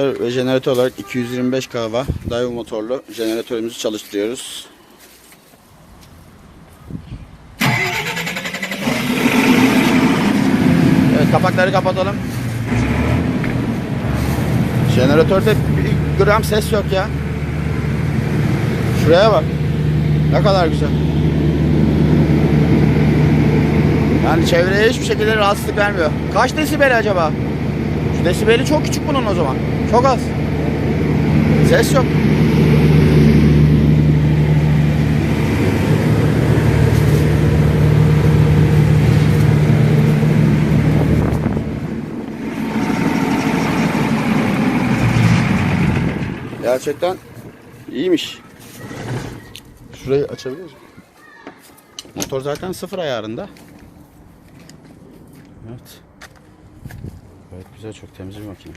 ve jeneratör olarak 225 kW Daewoo motorlu jeneratörümüzü çalıştırıyoruz. Evet kapakları kapatalım. Jeneratörde bir gram ses yok ya. Şuraya bak. Ne kadar güzel. Yani çevreye hiçbir şekilde rahatsızlık vermiyor. Kaç desibel acaba? Desibeli çok küçük bunun o zaman. Çok az. Ses yok. Gerçekten iyiymiş. Şurayı açabilir miyim? Motor zaten sıfır ayarında. Evet. Gayet güzel, çok temiz bir makine.